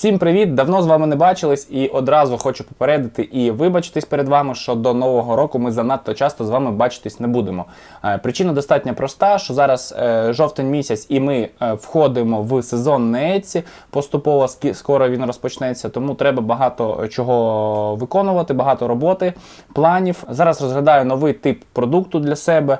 Всім привіт! Давно з вами не бачились і одразу хочу попередити і вибачитись перед вами, що до нового року ми занадто часто з вами бачитись не будемо. Е, Причина достатньо проста, що зараз е, жовтень місяць і ми е, входимо в сезон Etsy, поступово скоро він розпочнеться, тому треба багато чого виконувати, багато роботи, планів. Зараз розглядаю новий тип продукту для себе.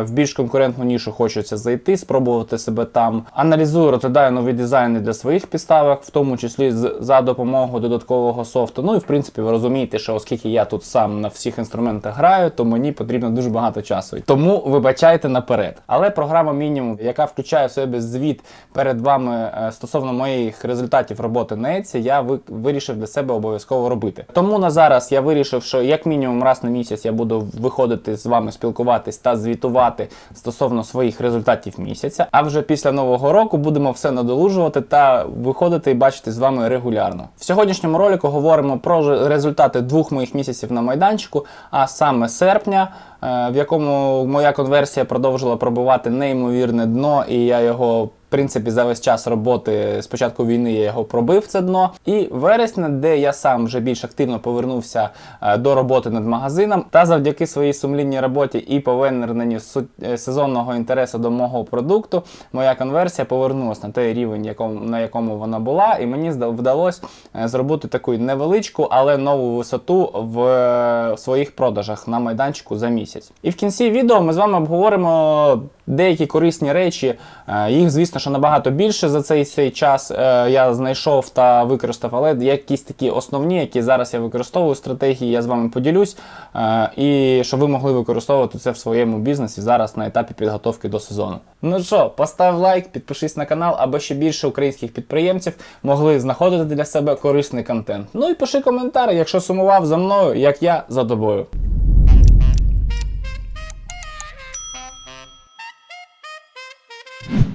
В більш конкурентну нішу хочеться зайти, спробувати себе там. Аналізую, розглядаю нові дизайни для своїх підставок, в тому числі з- за допомогою додаткового софту. Ну і в принципі ви розумієте, що оскільки я тут сам на всіх інструментах граю, то мені потрібно дуже багато часу. Тому вибачайте наперед. Але програма мінімум, яка включає в себе звіт перед вами е, стосовно моїх результатів роботи на Etsy, я вирішив для себе обов'язково робити. Тому на зараз я вирішив, що як мінімум раз на місяць я буду виходити з вами спілкуватись та звітувати стосовно своїх результатів місяця. А вже після нового року будемо все надолужувати та виходити і бачити з вами регулярно. В сьогоднішньому ролику говоримо про результати двох моїх місяців на майданчику, а саме серпня, в якому моя конверсія продовжила пробивати неймовірне дно, і я його. В принципі, за весь час роботи з початку війни я його пробив це дно. І вересня, де я сам вже більш активно повернувся е, до роботи над магазином, та завдяки своїй сумлінній роботі і поверненню е, сезонного інтересу до мого продукту, моя конверсія повернулася на той рівень, на якому вона була, і мені вдалося е, зробити таку невеличку, але нову висоту в е, своїх продажах на майданчику за місяць. І в кінці відео ми з вами обговоримо деякі корисні речі. Е, Їх, звісно, що набагато більше за цей, цей час е, я знайшов та використав, але якісь такі основні, які зараз я використовую стратегії, я з вами поділюсь. е, І щоб ви могли використовувати це в своєму бізнесі зараз на етапі підготовки до сезону. Ну що, постав лайк, підпишись на канал, аби ще більше українських підприємців могли знаходити для себе корисний контент. Ну і пиши коментар, якщо сумував за мною, як я за тобою.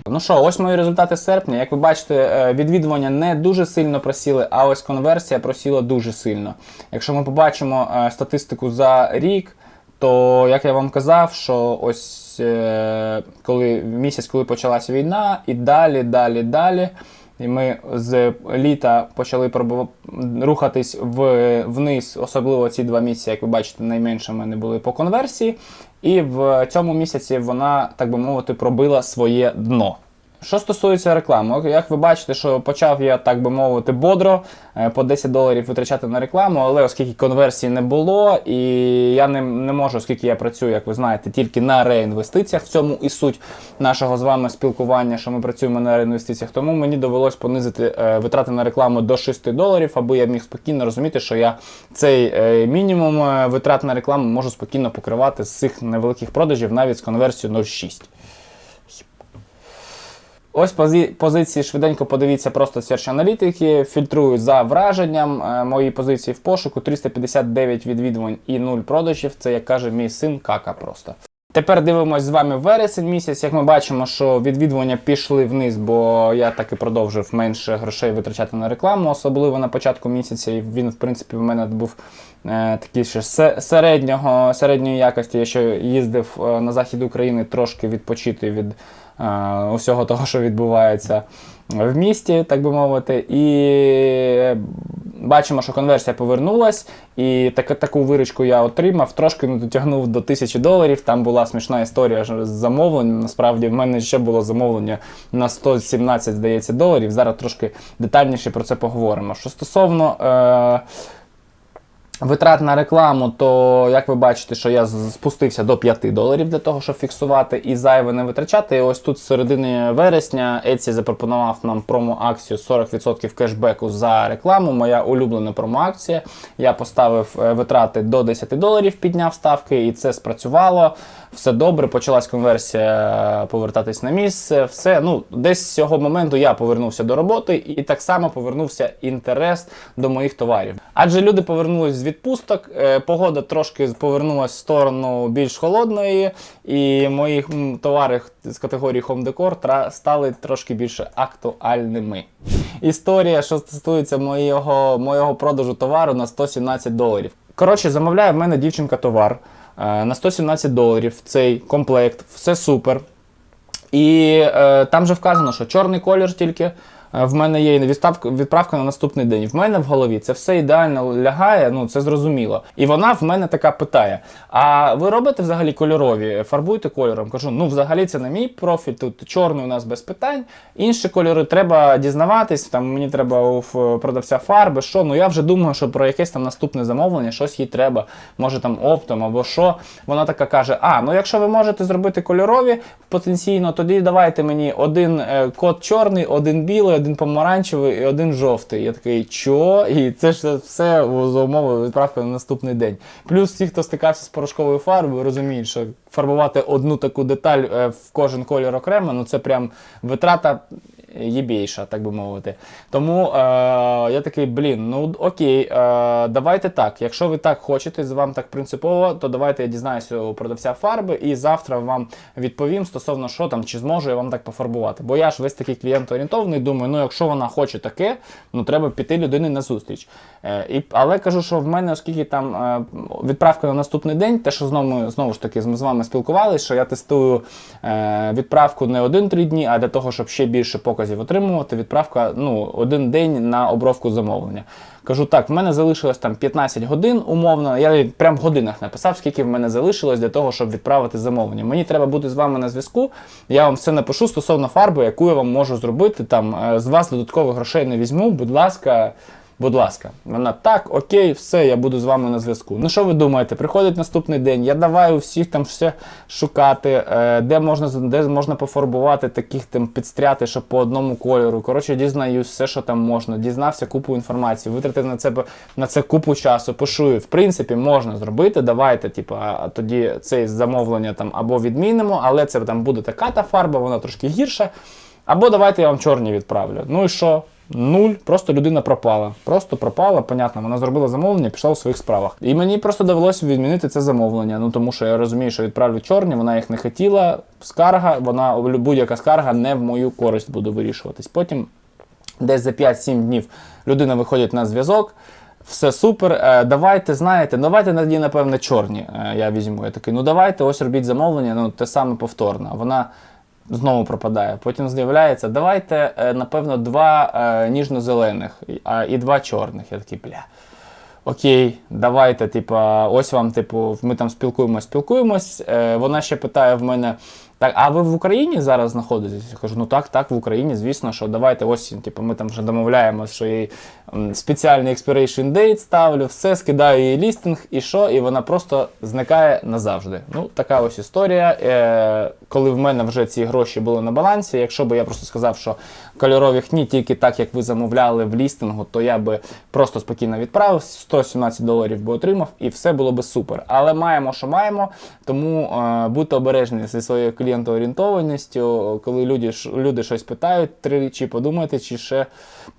Ну що, ось мої результати серпня. Як ви бачите, е, відвідування не дуже сильно просіли, а ось конверсія просіла дуже сильно. Якщо ми побачимо е, статистику за рік, то як я вам казав, що ось е, коли місяць, коли почалась війна, і далі, далі, далі. І ми з літа почали рухатись вниз, особливо ці два місяці, як ви бачите, найменше в мене були по конверсії. І в цьому місяці вона, так би мовити, пробила своє дно. Що стосується реклами, як ви бачите, що почав я, так би мовити, бодро е, по 10 доларів витрачати на рекламу, але оскільки конверсії не було, і я не, не можу, оскільки я працюю, як ви знаєте, тільки на реінвестиціях, в цьому і суть нашого з вами спілкування, що ми працюємо на реінвестиціях, тому мені довелось понизити е, витрати на рекламу до 6 доларів, аби я міг спокійно розуміти, що я цей е, мінімум витрат на рекламу можу спокійно покривати з цих невеликих продажів навіть з конверсією 0,6. Ось пози- позиції швиденько подивіться просто Search аналітики, фільтрують за враженням. Е, Мої позиції в пошуку 359 відвідувань і 0 продажів. Це як каже мій син, кака просто. Тепер дивимось з вами вересень місяць. Як ми бачимо, що відвідування пішли вниз, бо я так і продовжив менше грошей витрачати на рекламу, особливо на початку місяця. І він, в принципі, в мене був е, такий ще середнього, середньої якості. Я ще їздив е, на захід України трошки відпочити від усього того, що відбувається в місті, так би мовити. І бачимо, що конверсія повернулась, і так, таку виручку я отримав, трошки не дотягнув до 1000 доларів. Там була смішна історія з замовленням. Насправді в мене ще було замовлення на 117, здається, доларів. Зараз трошки детальніше про це поговоримо. Що стосовно. Е- Витрат на рекламу, то як ви бачите, що я спустився до 5 доларів для того, щоб фіксувати і зайве не витрачати. І ось тут з середини вересня Etsy запропонував нам промо-акцію 40% кешбеку за рекламу. Моя улюблена промо-акція. Я поставив е, витрати до 10 доларів, підняв ставки, і це спрацювало. Все добре, почалась конверсія повертатись на місце. Все, ну десь з цього моменту я повернувся до роботи, і так само повернувся інтерес до моїх товарів. Адже люди повернулись з відпусток, е, погода трошки повернулась в сторону більш холодної, і мої м, товари з категорії Home Decor стали трошки більше актуальними. Історія, що стосується моєго, моєго продажу товару на 117 доларів. Коротше, замовляє в мене дівчинка товар е, на 117 доларів. Цей комплект, все супер. І е, там же вказано, що чорний колір тільки. В мене є відставка, відправка на наступний день. В мене в голові це все ідеально лягає, ну це зрозуміло. І вона в мене така питає: А ви робите взагалі кольорові? Фарбуєте кольором? Кажу, ну взагалі це не мій профіль, тут чорний у нас без питань. Інші кольори треба дізнаватись. Там мені треба у продавця фарби. Що? Ну я вже думаю, що про якесь там наступне замовлення, щось їй треба, може там оптом або що. Вона така каже: А, ну якщо ви можете зробити кольорові потенційно, тоді давайте мені один е, код чорний, один білий, один помаранчевий і один жовтий. Я такий, що? І це ж все за умови відправки на наступний день. Плюс ті, хто стикався з порошковою фарбою, розуміють, що фарбувати одну таку деталь е, в кожен колір окремо, ну це прям витрата єбейша, так би мовити. Тому е, я такий, блін, ну окей, е, давайте так. Якщо ви так хочете, вам так принципово, то давайте я дізнаюся у продавця фарби і завтра вам відповім стосовно що там, чи зможу я вам так пофарбувати. Бо я ж весь такий клієнт орієнтований, думаю, ну якщо вона хоче таке, ну треба піти людині на зустріч. Е, і, але кажу, що в мене, оскільки там е, відправка на наступний день, те, що знову, знову ж таки з з вами спілкувалися, що я тестую е, відправку не один-три дні, а для того, щоб ще більше показів отримувати, відправка ну, один день на обробку замовлення. Кажу, так, в мене залишилось там 15 годин умовно. Я прям в годинах написав, скільки в мене залишилось для того, щоб відправити замовлення. Мені треба бути з вами на зв'язку. Я вам все напишу стосовно фарби, яку я вам можу зробити. Там е, з вас додаткових грошей не візьму. Будь ласка. Будь ласка, вона так, окей, все, я буду з вами на зв'язку. Ну що ви думаєте? Приходить наступний день. Я давай у всіх там все шукати, е, де можна де можна пофарбувати таких там підстряти, щоб по одному кольору. Коротше, дізнаюсь все, що там можна. Дізнався купу інформації, витратив на це на це купу часу. Пошую. В принципі, можна зробити. Давайте, типу, тоді це замовлення там або відмінимо, але це там буде така та фарба, вона трошки гірша. Або давайте я вам чорні відправлю. Ну і що? Нуль, просто людина пропала. Просто пропала, понятно, вона зробила замовлення, пішла у своїх справах. І мені просто довелося відмінити це замовлення. Ну тому що я розумію, що відправлю чорні, вона їх не хотіла. Скарга, вона будь-яка скарга не в мою користь буде вирішуватись. Потім десь за 5-7 днів людина виходить на зв'язок. Все супер. Е, давайте, знаєте, давайте тоді, напевне, чорні. Е, я візьму. Я такий, ну давайте, ось робіть замовлення, ну те саме повторно. Вона знову пропадає. Потім з'являється, давайте, е, напевно, два е, ніжно-зелених і- два чорних. Я такий, бля. Окей, давайте, типа, ось вам, типу, ми там спілкуємось, спілкуємось. Е, вона ще питає в мене: так, а ви в Україні зараз знаходитесь? Я кажу, ну так, так, в Україні, звісно, що давайте ось, типу, ми там вже домовляємося, що їй спеціальний expiration date ставлю, все, скидаю її лістинг, і що, і вона просто зникає назавжди. Ну, така ось історія. Е, коли в мене вже ці гроші були на балансі, якщо би я просто сказав, що кольорових ні, тільки так, як ви замовляли в лістингу, то я би просто спокійно відправив, 117 доларів би отримав, і все було би супер. Але маємо, що маємо, тому е, будьте обережні зі своєю клієнтоорієнтованістю, коли люди, люди щось питають, тричі подумайте, чи ще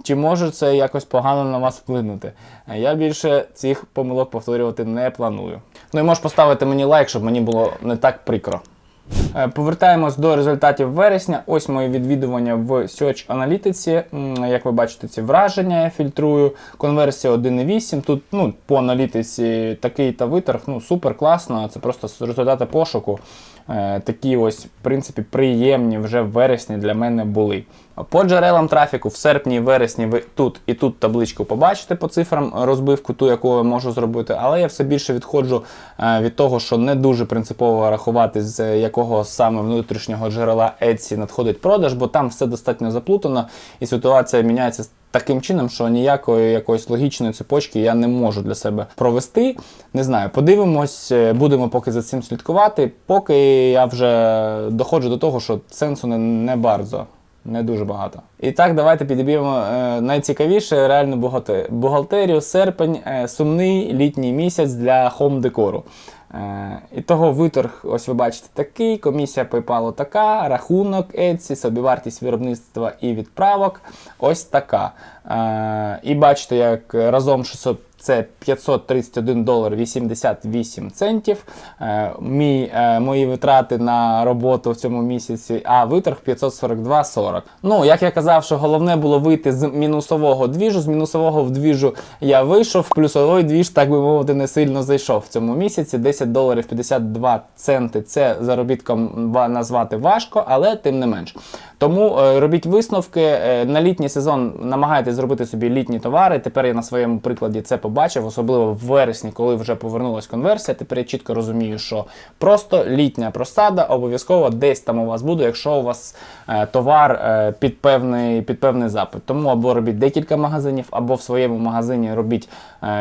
чи може це якось погано на вас вплинути. Я більше цих помилок повторювати не планую. Ну і можеш поставити мені лайк, щоб мені було не так прикро. Е, Повертаємось до результатів вересня. Ось мої відвідування в Search аналітиці. Як ви бачите, ці враження я фільтрую. Конверсія 1,8. Тут ну, по аналітиці такий та виторг, ну супер класно. Це просто результати пошуку. Е, Такі ось, в принципі, приємні вже в вересні для мене були. По джерелам трафіку в серпні і вересні ви тут і тут табличку побачите по цифрам розбивку, ту, яку я можу зробити, але я все більше відходжу е, від того, що не дуже принципово рахувати, з якого саме внутрішнього джерела Etsy надходить продаж, бо там все достатньо заплутано, і ситуація міняється таким чином, що ніякої якоїсь логічної цепочки я не можу для себе провести. Не знаю, подивимось, е, будемо поки за цим слідкувати. Поки я вже доходжу до того, що сенсу не, не bardzo. Не дуже багато. І так, давайте підіб'ємо е, найцікавіше бухгалте- бухгалтерію. Серпень е, сумний літній місяць для хом-декору. Е, і того виторг, ось ви бачите, такий, комісія PayPal така, рахунок Etsy, собівартість виробництва і відправок ось така. І бачите, як разом 600 це 531 долар 88 центів. Е, мій, е, мої витрати на роботу в цьому місяці, а виторг 542,40. Ну, як я казав, що головне було вийти з мінусового двіжу. З мінусового в двіжу я вийшов, в плюсовий двіж, так би мовити, не сильно зайшов в цьому місяці. 10 доларів 52 центи. Це заробітком назвати важко, але тим не менш. Тому е, робіть висновки. Е, на літній сезон намагайтесь зробити собі літні товари. Тепер я на своєму прикладі це побачив, особливо в вересні, коли вже повернулась конверсія. Тепер я чітко розумію, що просто літня просада обов'язково десь там у вас буде, якщо у вас е, товар під певний під певний запит. Тому або робіть декілька магазинів, або в своєму магазині робіть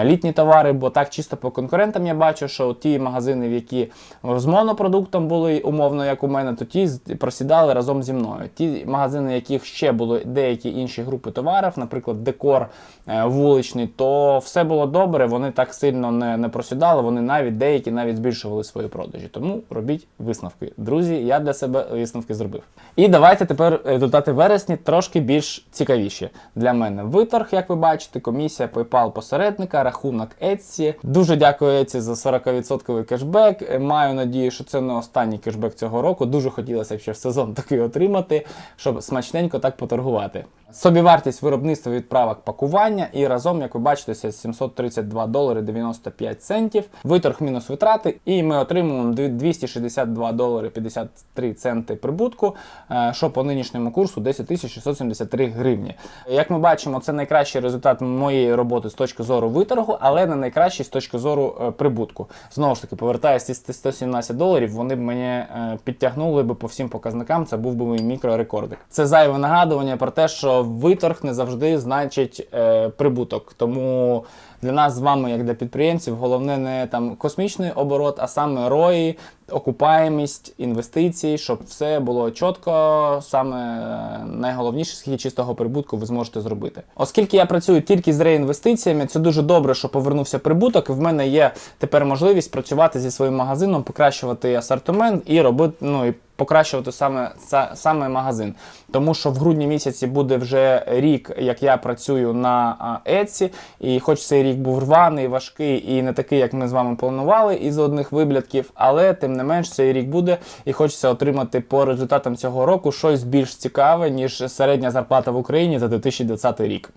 літні товари, бо так чисто по конкурентам я бачу, що ті магазини, в які з монопродуктом були умовно, як у мене, то ті просідали разом зі мною. Ті магазини, яких ще були деякі інші групи товарів, наприклад, декор е, вуличний, то все було добре. Вони так сильно не, не просідали. Вони навіть деякі навіть збільшували свої продажі. Тому робіть висновки. Друзі, я для себе висновки зробив. І давайте тепер результати вересні трошки більш цікавіші для мене. Виторг, як ви бачите, комісія PayPal посередника, рахунок Etsy. Дуже дякую Etsy за 40% кешбек. Маю надію, що це не останній кешбек цього року. Дуже хотілося б ще в сезон такий отримати, щоб смачненько так поторгувати. Собівартість виробництва відправок пакування і разом, як ви бачите, 732 долари 95 центів. Виторг мінус витрати, і ми отримуємо 262 долари 53 центи прибутку, е, що по нинішньому курсу 10 673 гривні. Як ми бачимо, це найкращий результат моєї роботи з точки зору виторгу, але не найкращий з точки зору е, прибутку. Знову ж таки, повертаюсь ці 117 доларів, вони б мене підтягнули би по всім показникам. Це був би мій мікрорекордик. Це зайве нагадування про те, що виторг не завжди значить е, прибуток. Тому для нас з вами, як для підприємців, головне не там космічний оборот, а саме рої, окупаємість, інвестиції, щоб все було чітко. Саме е, найголовніше, скільки чистого прибутку ви зможете зробити. Оскільки я працюю тільки з реінвестиціями, це дуже добре, що повернувся прибуток. В мене є тепер можливість працювати зі своїм магазином, покращувати асортимент і робити ну і покращувати саме саме магазин. Тому що в грудні місяці буде вже рік, як я працюю на Etsy, і хоч цей рік був рваний, важкий і не такий, як ми з вами планували, із одних виблятків, але тим не менш цей рік буде, і хочеться отримати по результатам цього року щось більш цікаве, ніж середня зарплата в Україні за 2020 рік.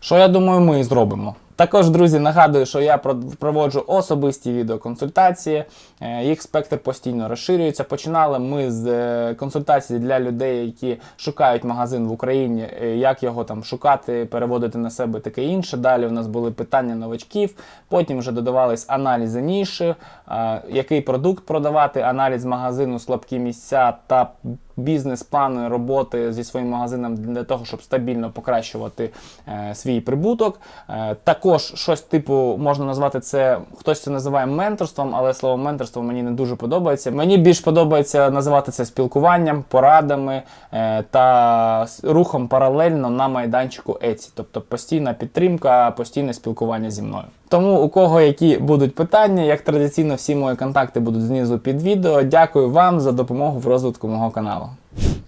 Що я думаю, ми і зробимо. Також, друзі, нагадую, що я про- проводжу особисті відеоконсультації. Е, Їх спектр постійно розширюється. Починали ми з е, консультацій для людей, які шукають магазин в Україні, е, як його там шукати, переводити на себе таке інше. Далі у нас були питання новачків. Потім вже додавались аналізи ніші, який продукт продавати, аналіз магазину, слабкі місця та бізнес-плани роботи зі своїм магазином для того, щоб стабільно покращувати е, свій прибуток. Е, також щось типу можна назвати це, хтось це називає менторством, але слово менторство мені не дуже подобається. Мені більш подобається називати це спілкуванням, порадами е, та рухом паралельно на майданчику Etsy. Тобто постійна підтримка, постійне спілкування зі мною. Тому у кого які будуть питання, як традиційно, всі мої контакти будуть знизу під відео. Дякую вам за допомогу в розвитку мого каналу.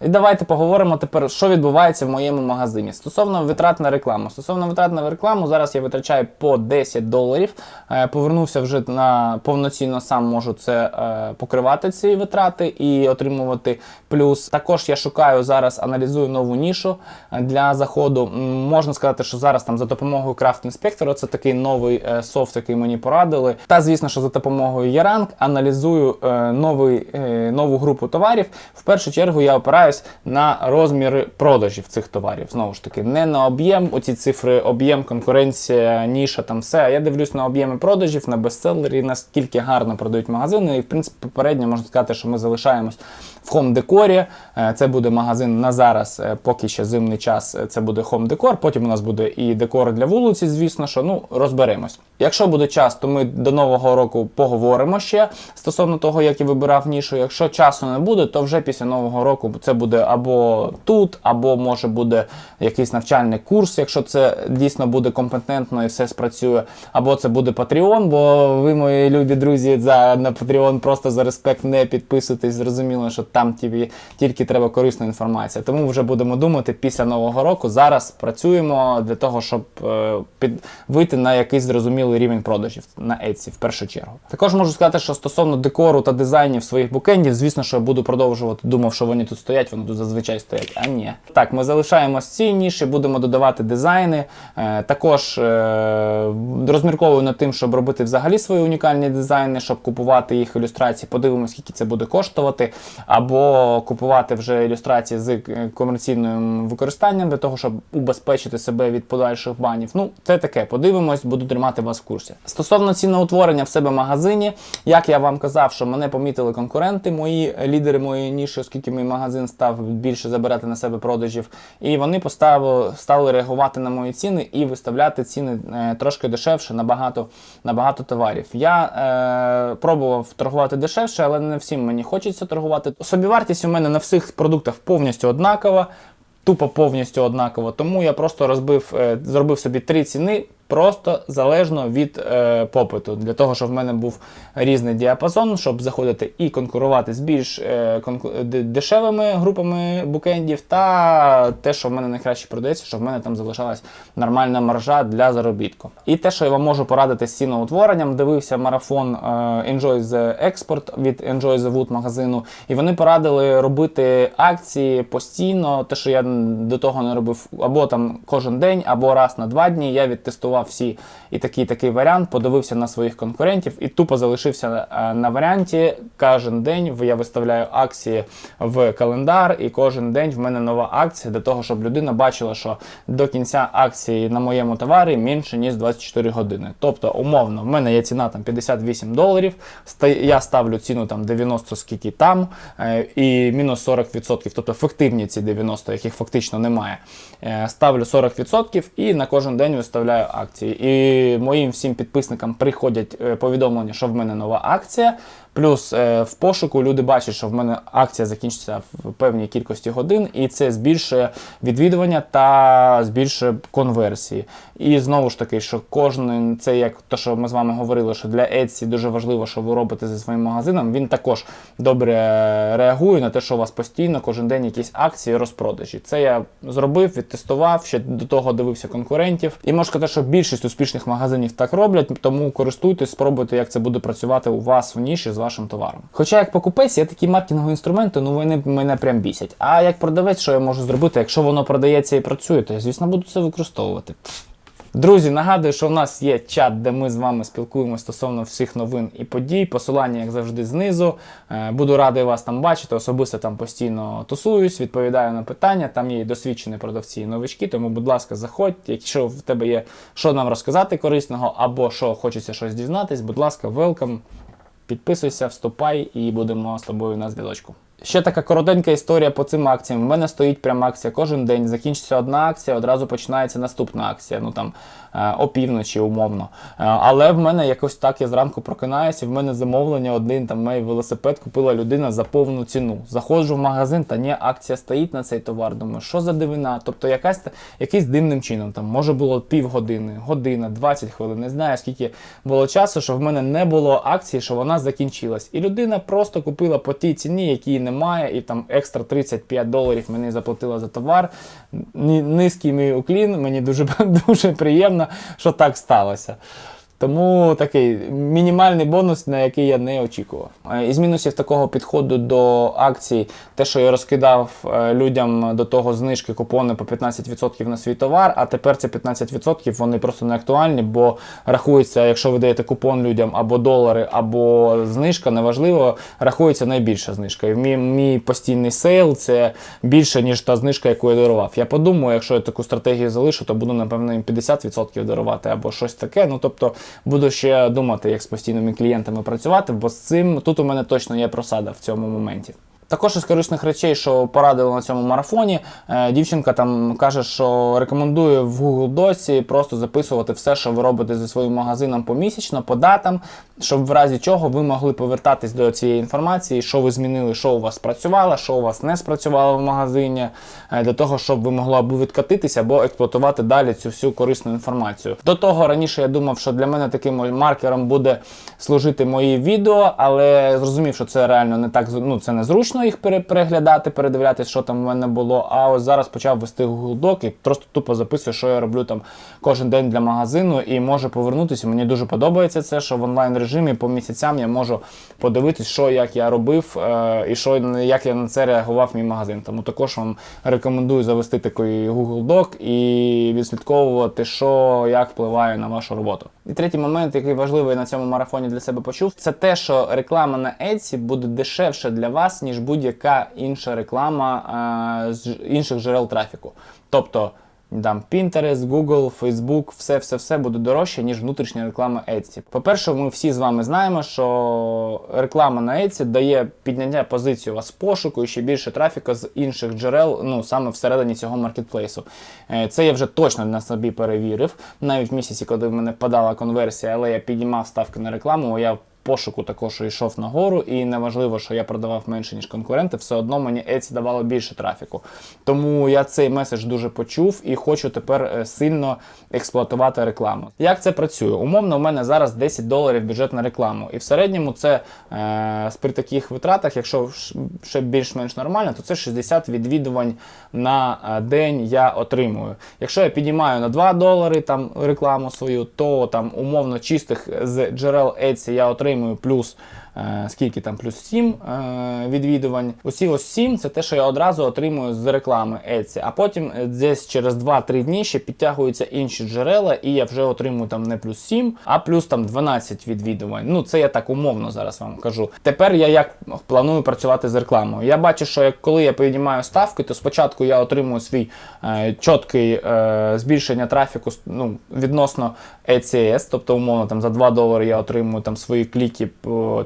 І давайте поговоримо тепер, що відбувається в моєму магазині. Стосовно витрат на рекламу. Стосовно витрат на рекламу, зараз я витрачаю по 10 доларів. Е, Повернувся вже на повноцінно сам можу це е, покривати ці витрати і отримувати плюс. Також я шукаю зараз, аналізую нову нішу е, для заходу. Можна сказати, що зараз там за допомогою Craft Inspector, це такий новий софт, який мені порадили. Та звісно, що за допомогою Яранг аналізую новий, нову групу товарів. В першу чергу я опираюсь на розміри продажів цих товарів. Знову ж таки, не на об'єм, оці цифри, об'єм, конкуренція, ніша, там все. А я дивлюсь на об'єми продажів, на бестселері, наскільки гарно продають магазини. І в принципі, попередньо можна сказати, що ми залишаємось в хом-декорі. Це буде магазин на зараз, е, поки ще зимний час. е, Це буде хом-декор. Потім у нас буде і декор для вулиці, звісно, що ну розберемось. Якщо буде час, то ми до нового року поговоримо ще стосовно того, як я вибирав нішу. Якщо часу не буде, то вже після нового року це буде або тут, або може буде якийсь навчальний курс, якщо це дійсно буде компетентно і все спрацює, або це буде Patreon, бо ви, мої любі друзі, за на Patreon просто за респект не підписуйтесь. Зрозуміло, що там тобі тільки треба корисна інформація. Тому вже будемо думати після нового року. Зараз працюємо для того, щоб е, під вийти на якийсь зрозумілий рівень продажів на Etsy в першу чергу. Також можу сказати, що стосовно декору та дизайнів своїх букендів, звісно, що я буду продовжувати. Думав, що вони тут стоять стоять, вони тут зазвичай стоять. А ні. Так, ми залишаємось ці ніші, будемо додавати дизайни. Е, також е, розмірковую над тим, щоб робити взагалі свої унікальні дизайни, щоб купувати їх ілюстрації. Подивимось, скільки це буде коштувати, або купувати вже ілюстрації з е, комерційним використанням для того, щоб убезпечити себе від подальших банів. Ну, це таке. Подивимось, буду тримати вас в курсі. Стосовно ціноутворення в себе магазині, як я вам казав, що мене помітили конкуренти, мої лідери моєї ніші, оскільки мій магазин став більше забирати на себе продажів, і вони поставили, стали реагувати на мої ціни і виставляти ціни е, трошки дешевше на багато, на багато товарів. Я е, пробував торгувати дешевше, але не всім мені хочеться торгувати. Собівартість у мене на всіх продуктах повністю однакова. Тупо повністю однаково. Тому я просто розбив, е, зробив собі три ціни просто залежно від е, попиту. Для того, щоб в мене був різний діапазон, щоб заходити і конкурувати з більш е, конку- дешевими групами букендів, та те, що в мене найкраще продається, щоб в мене там залишалась нормальна маржа для заробітку. І те, що я вам можу порадити з ціноутворенням, дивився марафон е, Enjoy the Export від Enjoy the Wood магазину, і вони порадили робити акції постійно, те, що я до того не робив, або там кожен день, або раз на два дні. Я відтестував всі і такий такий варіант, подивився на своїх конкурентів і тупо залишився е, на варіанті. Кожен день я виставляю акції в календар, і кожен день в мене нова акція для того, щоб людина бачила, що до кінця акції на моєму товарі менше ніж 24 години. Тобто, умовно, в мене є ціна там 58 доларів. Я ставлю ціну там 90 скільки там, е, і мінус 40%, тобто фіктивні ці 90, яких фактично немає. Е, Ставлю 40% і на кожен день виставляю акції. І моїм всім підписникам приходять е, повідомлення, що в мене нова акція. Плюс е, в пошуку люди бачать, що в мене акція закінчиться в певній кількості годин, і це збільшує відвідування та збільшує конверсії. І знову ж таки, що кожен це як те, що ми з вами говорили, що для Etsy дуже важливо, що ви робите зі своїм магазином. Він також добре реагує на те, що у вас постійно кожен день якісь акції, розпродажі. Це я зробив, відтестував, ще до того дивився конкурентів. І можу сказати, що більшість успішних магазинів так роблять, тому користуйтесь, спробуйте, як це буде працювати у вас в ніші з вашим товаром. Хоча як покупець, є такі маркетингові інструменти, ну вони мене прям бісять. А як продавець, що я можу зробити, якщо воно продається і працює, то я, звісно, буду це використовувати. Друзі, нагадую, що в нас є чат, де ми з вами спілкуємося стосовно всіх новин і подій. Посилання, як завжди, знизу. Е, Буду радий вас там бачити. Особисто там постійно тусуюсь, відповідаю на питання. Там є і досвідчені продавці і новички. Тому, будь ласка, заходь. Якщо в тебе є що нам розказати корисного, або що хочеться щось дізнатись, будь ласка, welcome. Підписуйся, вступай і будемо з тобою на зв'язочку. Ще така коротенька історія по цим акціям. У мене стоїть пряма акція кожен день. Закінчиться одна акція, одразу починається наступна акція. Ну там е, опівночі, умовно. Е, Але в мене якось так я зранку прокинаюся, і в мене замовлення один там мій велосипед купила людина за повну ціну. Заходжу в магазин, та ні, акція стоїть на цей товар. Думаю, що за дивина? Тобто якась якийсь дивним чином. Там може було півгодини, година, 20 хвилин. Не знаю скільки було часу, що в мене не було акції, що вона закінчилась. І людина просто купила по тій ціні, якій немає, і там екстра 35 доларів мені заплатила за товар. Низький мій уклін, мені дуже, дуже приємно, що так сталося. Тому такий мінімальний бонус, на який я не очікував. Е, Із мінусів такого підходу до акцій, те, що я розкидав е, людям до того знижки купони по 15% на свій товар, а тепер ці 15% вони просто не актуальні, бо рахується, якщо ви даєте купон людям або долари, або знижка, неважливо, рахується найбільша знижка. І мій, мій постійний сейл це більше, ніж та знижка, яку я дарував. Я подумаю, якщо я таку стратегію залишу, то буду, напевно, їм 50% дарувати або щось таке. Ну тобто буду ще думати, як з постійними клієнтами працювати, бо з цим тут у мене точно є просада в цьому моменті. Також із корисних речей, що порадили на цьому марафоні, е, дівчинка там каже, що рекомендує в Google Досі просто записувати все, що ви робите зі своїм магазином помісячно, по датам, щоб в разі чого ви могли повертатись до цієї інформації, що ви змінили, що у вас спрацювало, що у вас не спрацювало в магазині, е, для того, щоб ви могли або відкатитися, або експлуатувати далі цю всю корисну інформацію. До того раніше я думав, що для мене таким маркером буде служити мої відео, але зрозумів, що це реально не так ну, це незручно їх переглядати, передивлятися, що там в мене було. А ось зараз почав вести Google Doc і просто тупо записую, що я роблю там кожен день для магазину, і можу повернутися. Мені дуже подобається це, що в онлайн режимі по місяцям я можу подивитись, що як я робив е, і що як я на це реагував мій магазин. Тому також вам рекомендую завести такий Google Doc і відслідковувати, що як впливає на вашу роботу. І третій момент, який важливий на цьому марафоні для себе почув, це те, що реклама на Etsy буде дешевше для вас, ніж будь-яка інша реклама е, з інших джерел трафіку. Тобто там Pinterest, Google, Facebook, все, все, все буде дорожче, ніж внутрішня реклама Etsy. По-перше, ми всі з вами знаємо, що реклама на Etsy дає підняття позиції у вас пошуку і ще більше трафіку з інших джерел, ну саме всередині цього маркетплейсу. Е, Це я вже точно на собі перевірив. Навіть в місяці, коли в мене впадала конверсія, але я піднімав ставки на рекламу, я пошуку також йшов нагору, і неважливо, що я продавав менше, ніж конкуренти, все одно мені Etsy давало більше трафіку. Тому я цей меседж дуже почув і хочу тепер е, сильно експлуатувати рекламу. Як це працює? Умовно, у мене зараз 10 доларів бюджет на рекламу. І в середньому це е, при таких витратах, якщо ще більш-менш нормально, то це 60 відвідувань на е, день я отримую. Якщо я піднімаю на 2 долари там рекламу свою, то там умовно чистих з джерел Etsy я отримую плюс. Е, Скільки там плюс 7 е, відвідувань. Усі ось 7 це те, що я одразу отримую з реклами Etsy. А потім е, десь через 2-3 дні ще підтягуються інші джерела, і я вже отримую там не плюс 7, а плюс там 12 відвідувань. Ну це я так умовно зараз вам кажу. Тепер я як планую працювати з рекламою. Я бачу, що як коли я піднімаю ставки, то спочатку я отримую свій е, чіткий е, збільшення трафіку ну, відносно ECS, тобто умовно там за 2 долари я отримую там свої кліки,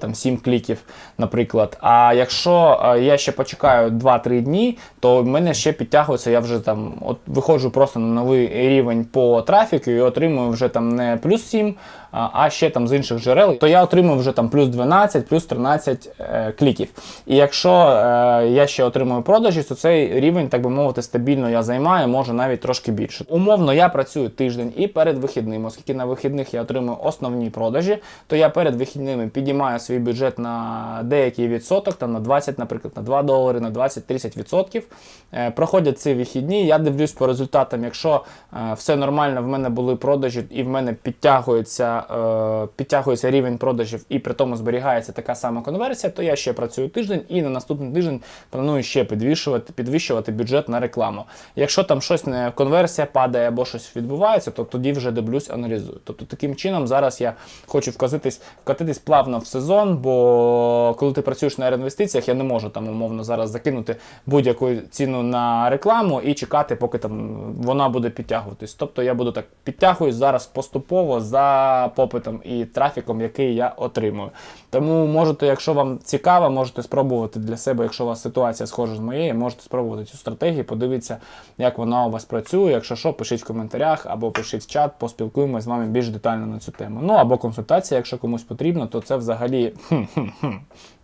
там 7 кліків, наприклад. А якщо е, я ще почекаю 2-3 дні, то в мене ще підтягується, я вже там от виходжу просто на новий рівень по трафіку і отримую вже там не плюс 7, а ще там з інших джерел, то я отримую вже там плюс 12, плюс 13 е, кліків. І якщо е, я ще отримую продажі, то цей рівень, так би мовити, стабільно я займаю, може навіть трошки більше. Умовно, я працюю тиждень і перед вихідним, оскільки на вихідних я отримую основні продажі, то я перед вихідними підіймаю свій бюджет на деякий відсоток, там на 20, наприклад, на 2 долари, на 20-30 відсотків. Е, проходять ці вихідні, я дивлюсь по результатам, якщо е, все нормально, в мене були продажі і в мене підтягується, е, підтягується рівень продажів і при тому зберігається така сама конверсія, то я ще працюю тиждень і на наступний тиждень планую ще підвищувати, підвищувати бюджет на рекламу. Якщо там щось не конверсія падає або щось відбувається, то тоді вже дивлюсь, аналізую. Тобто таким чином зараз я хочу вказитись, вкатитись плавно в сезон, бо коли ти працюєш на реінвестиціях, я не можу там умовно зараз закинути будь-яку ціну на рекламу і чекати, поки там вона буде підтягуватись. Тобто я буду так підтягуюсь зараз поступово за попитом і трафіком, який я отримую. Тому можете, якщо вам цікаво, можете спробувати для себе, якщо у вас ситуація схожа з моєю, можете спробувати цю стратегію, подивіться, як вона у вас працює. Якщо що, пишіть в коментарях або пишіть в чат, поспілкуємося з вами більш детально на цю тему. Ну або консультація, якщо комусь потрібно, то це взагалі.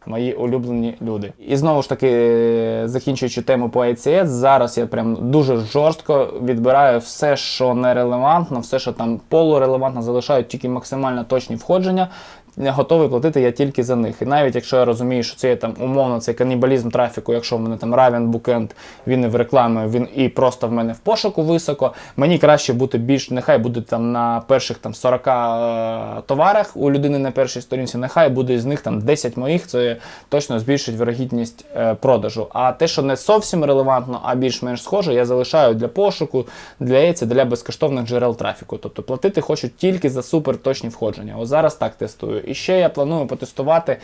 Мої улюблені люди. І знову ж таки, закінчуючи тему по ICS, зараз я прям дуже жорстко відбираю все, що нерелевантно, все, що там полурелевантно, залишаю тільки максимально точні входження. Не готовий платити я тільки за них. І навіть якщо я розумію, що це є там умовно цей канібалізм трафіку, якщо в мене там равен букенд, він і в рекламі, він і просто в мене в пошуку високо. Мені краще бути більш, нехай буде там на перших там 40 е, товарах у людини на першій сторінці, нехай буде з них там 10 моїх, це точно збільшить вирогідність е, продажу. А те, що не зовсім релевантно, а більш-менш схоже, я залишаю для пошуку, для яйця, для безкоштовних джерел трафіку. Тобто платити хочу тільки за супер точні входження. Ось зараз так тестую. І ще я планую потестувати,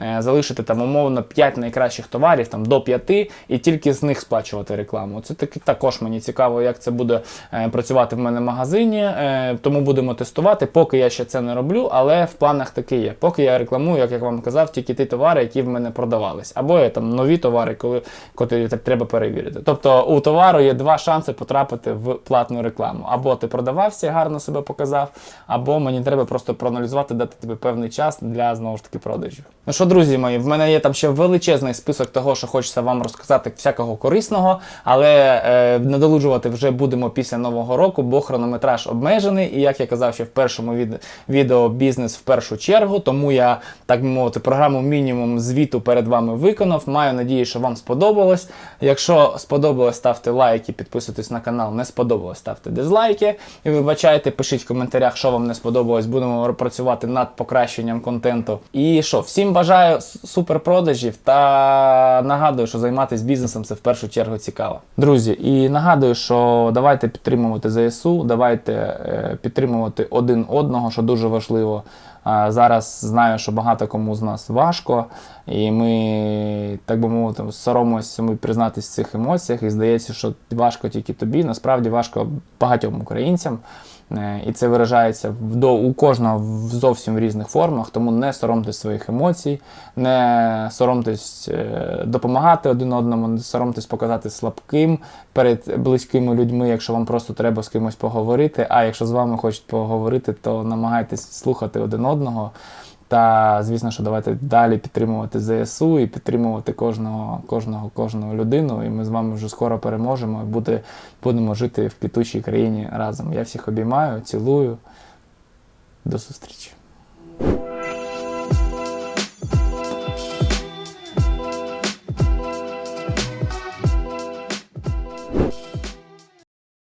е, залишити там умовно 5 найкращих товарів, там до 5, і тільки з них сплачувати рекламу. Це таки також мені цікаво, як це буде е, працювати в мене в магазині. Е, тому будемо тестувати. Поки я ще це не роблю, але в планах таки є. Поки я рекламую, як я вам казав, тільки ті товари, які в мене продавались. Або є там нові товари, коли котрі треба перевірити. Тобто у товару є два шанси потрапити в платну рекламу. Або ти продавався, гарно себе показав, або мені треба просто проаналізувати, дати тобі певний час для знову ж таки продажів. Ну що, друзі мої, в мене є там ще величезний список того, що хочеться вам розказати всякого корисного, але е, надолужувати вже будемо після нового року, бо хронометраж обмежений. І як я казав ще в першому від... відео бізнес в першу чергу, тому я так би мовити програму мінімум звіту перед вами виконав. Маю надію, що вам сподобалось. Якщо сподобалось, ставте лайки, підписуйтесь на канал. Не сподобалось, ставте дизлайки. І вибачайте, пишіть в коментарях, що вам не сподобалось. Будемо працювати над покращенням контенту. І що, всім бажаю супер суперпродажів та нагадую, що займатися бізнесом це в першу чергу цікаво. Друзі, і нагадую, що давайте підтримувати ЗСУ, давайте е, підтримувати один одного, що дуже важливо. Зараз знаю, що багато кому з нас важко, і ми, так би мовити, соромимося ми признатися в цих емоціях, і здається, що важко тільки тобі. Насправді важко багатьом українцям. Е, І це виражається в- до, у кожного в зовсім різних формах, тому не соромтесь своїх емоцій, не соромтесь е, допомагати один одному, не соромтесь показати слабким перед близькими людьми, якщо вам просто треба з кимось поговорити. А якщо з вами хочуть поговорити, то намагайтесь слухати один одного. Та звісно, що давайте далі підтримувати ЗСУ і підтримувати кожного, кожного, кожного людину. І ми з вами вже скоро переможемо і буде, будемо жити в квітучій країні разом. Я всіх обіймаю, цілую. До зустрічі.